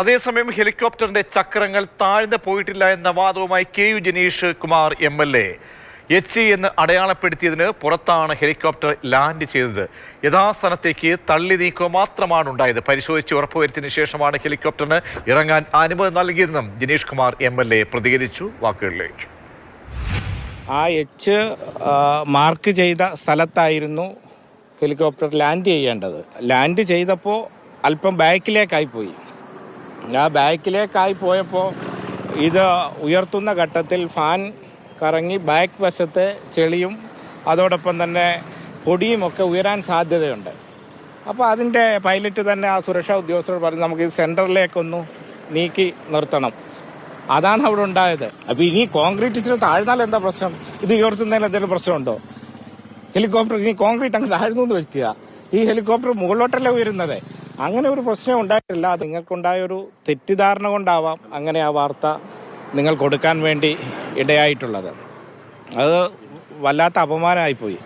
അതേസമയം ഹെലികോപ്റ്ററിന്റെ ചക്രങ്ങൾ താഴ്ന്നു പോയിട്ടില്ല എന്ന വാദവുമായി K U Janeesh Kumar M L A. H എന്ന് അടയാളപ്പെടുത്തിയതിന് പുറത്താണ് ഹെലികോപ്റ്റർ ലാൻഡ് ചെയ്തത്. യഥാസ്ഥാനത്തേക്ക് തള്ളി നീക്കുക മാത്രമാണ് ഉണ്ടായത്. പരിശോധിച്ച് ഉറപ്പുവരുത്തിയതിനു ശേഷമാണ് ഹെലികോപ്റ്ററിന് ഇറങ്ങാൻ അനുമതി നൽകിയതെന്നും Janeesh Kumar M L A പ്രതികരിച്ചു വാക്കുകളിലേക്ക്. ആ എച്ച് മാർക്ക് ചെയ്ത സ്ഥലത്തായിരുന്നു ഹെലികോപ്റ്റർ ലാൻഡ് ചെയ്യേണ്ടത്. ലാൻഡ് ചെയ്തപ്പോൾ അല്പം ബാക്കിലേക്കായി പോയി ആ ബാക്കിലേക്കായി പോയപ്പോൾ ഇത് ഉയർത്തുന്ന ഘട്ടത്തിൽ ഫാൻ കറങ്ങി ബാക്ക് വശത്തെ ചെളിയും അതോടൊപ്പം തന്നെ പൊടിയുമൊക്കെ ഉയരാൻ സാധ്യതയുണ്ട്. അപ്പോൾ അതിന്റെ പൈലറ്റ് തന്നെ ആ സുരക്ഷാ ഉദ്യോഗസ്ഥർ പറഞ്ഞു നമുക്ക് ഇത് സെന്ററിലേക്കൊന്ന് നീക്കി നിർത്തണം. അതാണ് അവിടെ ഉണ്ടായത്. അപ്പോൾ ഇനി കോൺക്രീറ്റ് ഇച്ചിരി താഴ്ന്നാൽ എന്താ പ്രശ്നം? ഇത് ഉയർത്തുന്നതിന് എന്തെങ്കിലും പ്രശ്നമുണ്ടോ? ഹെലികോപ്റ്റർ ഇനി കോൺക്രീറ്റ് അങ്ങ് താഴ്ന്നു എന്ന് വെക്കുക. ഈ ഹെലികോപ്റ്റർ മുകളിലോട്ടല്ലേ ഉയരുന്നത്? അങ്ങനെ ഒരു പ്രശ്നം ഉണ്ടായിട്ടില്ല. അത് നിങ്ങൾക്കുണ്ടായ ഒരു തെറ്റിദ്ധാരണ കൊണ്ടാവാം അങ്ങനെ ആ വാർത്ത നിങ്ങൾ കൊടുക്കാൻ വേണ്ടി ഇടയായിട്ടുള്ളത്. അത് വല്ലാത്ത അപമാനമായിപ്പോയി.